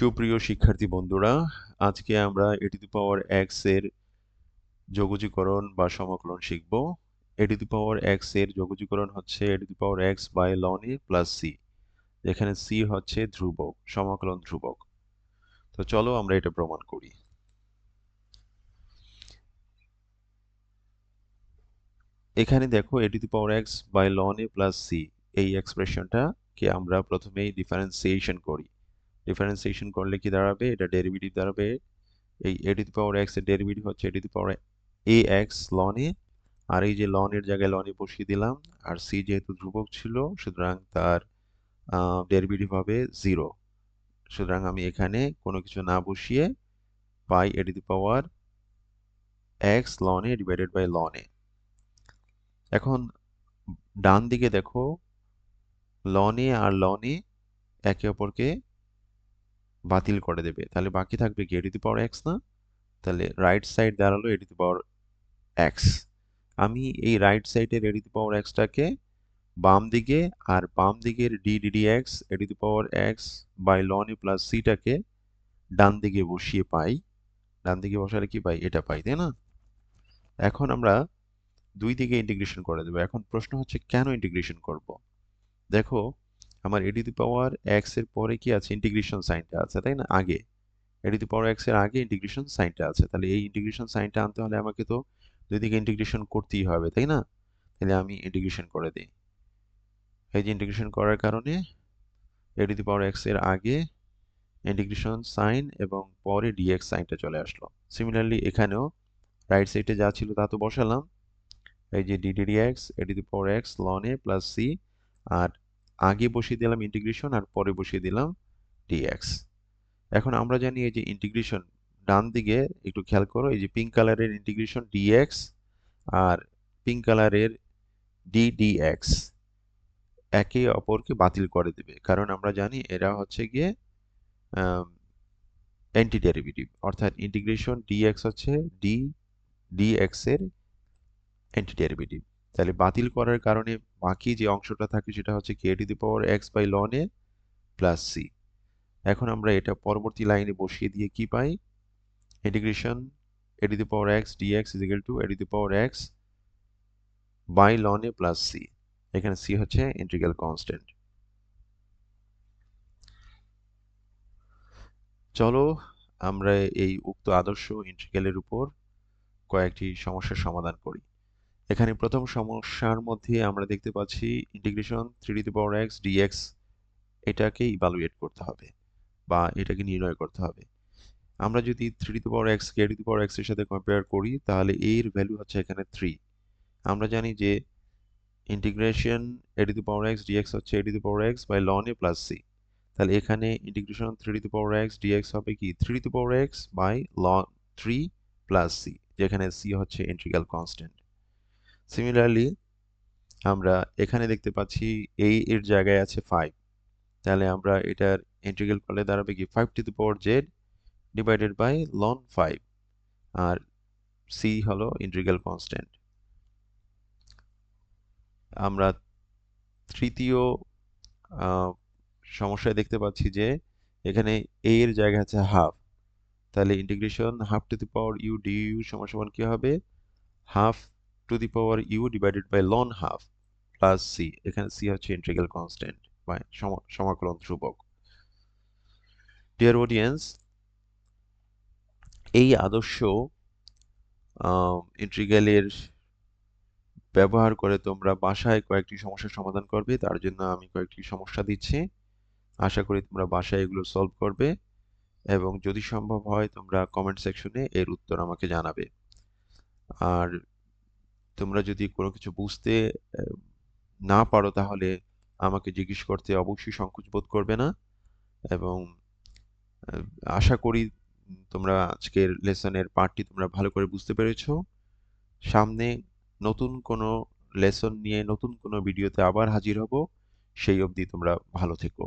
সুপ্রিয় শিক্ষার্থী বন্ধুরা, আজকে আমরা এ টু পাওয়ার এক্সের যোগজীকরণ বা সমাকলন শিখব। এ টু পাওয়ার এক্সের যোগজীকরণ হচ্ছে a to power x by ln a plus c যেখানে সি হচ্ছে ধ্রুবক, সমাকলন ধ্রুবক। তো চলো আমরা এটা প্রমাণ করি। এখানে দেখো a to power x by ln a plus c এই এক্সপ্রেশনটাকে আমরা প্রথমেই ডিফারেন্সিয়েশন করি। ডিফারেন্সিয়েশন করলে কি দাঁড়াবে? এটা ডেরিভেটিভ দাঁড়াবে। এই এ টু দি পাওয়ার এক্সের ডেরিভেটিভ হচ্ছে a to the power a x ln আর এই যে লন এর জায়গায় লন বসিয়ে দিলাম, আর সি যেহেতু ধ্রুবক ছিল, সুতরাং তার ডেরিভেটিভ হবে জিরো সুতরাং আমি এখানে কোনো কিছু না বসিয়ে পাই a to the power x ln divided by ln এখন ডান দিকে দেখো লন আর লন একে অপরকে বাতিল করে দেবে। তাহলে বাকি থাকবে কি? এ টু দি পাওয়ার এক্স না? তাহলে রাইট সাইড দাঁড়াল এ টু দি পাওয়ার এক্স আমি এই রাইট সাইডের এ টু দি পাওয়ার এক্সটাকে বাম দিকে আর বাম দিকের d d d x a to the power x by ln a plus সিটাকে ডান দিকে বসিয়ে পাই। ডান দিকে বসালে কি পাই? এটা পাই, তাই না? এখন আমরা দুই দিকে ইন্টিগ্রেশন করে দেবো। এখন প্রশ্ন হচ্ছে, কেন ইন্টিগ্রেশন করব? দেখো আমার এ টু পাওয়ার এক্সের পরে কি আছে? ইন্টিগ্রেশন সাইনটা আছে, তাই না? আগে। এ টু পাওয়ার এক্সের আগে ইন্টিগ্রেশন সাইনটা আছে। তাহলে এই ইন্টিগ্রেশন সাইনটা আনতে হলে আমাকে তো দুই দিকে ইন্টিগ্রেশন করতেই হবে, তাই না? তাহলে আমি ইন্টিগ্রেশন করে দিই। এই যে ইন্টিগ্রেশন করার কারণে এ টু পাওয়ার এক্সের আগে ইন্টিগ্রেশন সাইন এবং পরে ডিএক্স সাইনটা চলে আসলো। সিমিলারলি এখানেও রাইট সাইডে যা ছিল তা তো বসালাম। এই যে d d x a to power x ln a plus c আর আগে বসিয়ে দিলাম ইন্টিগ্রেশন আর পরে বসিয়ে দিলাম ডিএক্স এখন আমরা জানি এই যে ইন্টিগ্রেশন ডান দিকে একটু খেয়াল করো, এই যে পিঙ্ক কালারের ইন্টিগ্রেশন ডিএক্স আর পিঙ্ক কালারের ডি ডিএক্স একে অপরকে বাতিল করে দেবে। কারণ আমরা জানি এরা হচ্ছে গিয়ে অ্যান্টি ডেরিভেটিভ অর্থাৎ ইন্টিগ্রেশন ডিএক্স হচ্ছে ডি ডিএক্স এর অ্যান্টি ডেরিভেটিভ তাহলে বাতিল করার কারণে বাকি যে অংশটা থাকে সেটা হচ্ছে k to the power x by ln a plus c এখন আমরা এটা পরবর্তী লাইনে বসিয়ে দিয়ে কি পাই? Integration a to the power x dx is equal to a to the power x by ln a plus c এখানে সি হচ্ছে ইন্টিগ্রাল কনস্ট্যান্ট চলো আমরা এই উক্ত আদর্শ ইন্টিগ্রালের উপর কয়েকটি সমস্যার সমাধান করি। এখানে প্রথম সমস্যার মধ্যে আমরা দেখতে পাচ্ছি integration three to power x dx এটাকে ইভালুয়েট করতে হবে বা এটাকে নির্ণয় করতে হবে। আমরা যদি থ্রি টু পাওয়ার এক্স কে টু পাওয়ার এক্সের সাথে কম্পেয়ার করি, তাহলে এর ভ্যালু হচ্ছে এখানে থ্রি আমরা জানি যে integration a to power x dx হচ্ছে a to power x by ln a plus c তাহলে এখানে integration three to power x dx হবে কি? Three to power x by ln three plus c যেখানে C হচ্ছে integral constant similarly আমরা এখানে দেখতে পাচ্ছি এই এর জায়গায় আছে ফাইভ তাহলে আমরা এটার ইন্টিগ্রাল করলে দাঁড়াবে কি? Five to the power z divided by ln five R C হলো ইন্টিগ্রাল কনস্ট্যান্ট আমরা তৃতীয় সমস্যায় দেখতে পাচ্ছি যে এখানে এ এর জায়গা আছে হাফ তাহলে integration half to the power u d u সমান সমান কি হবে? Half to the power u divided by ln half plus c. এখানে সি হচ্ছে ইন্টিগ্রাল কনস্ট্যান্ট বা সমাকলন ধ্রুবক। ডিয়ার অডিয়েন্স এই আদর্শ ইন্টিগ্রালের ব্যবহার করে তোমরা বাসায় কয়েকটি সমস্যার সমাধান করবে। তার জন্য আমি কয়েকটি সমস্যা দিচ্ছি। আশা করি তোমরা বাসায় এগুলো সলভ করবে এবং যদি সম্ভব হয় তোমরা কমেন্ট সেকশনে এর উত্তর আমাকে জানাবে। আর তোমরা যদি কোনো কিছু বুঝতে না পারো তাহলে আমাকে জিজ্ঞেস করতে অবশ্যই সংকোচ বোধ করবে না। এবং আশা করি তোমরা আজকের লেসনের পার্টটি তোমরা ভালো করে বুঝতে পেরেছ। সামনে নতুন কোনো লেসন নিয়ে, নতুন কোনো ভিডিওতে আবার হাজির হব। সেই অবধি তোমরা ভালো থেকো।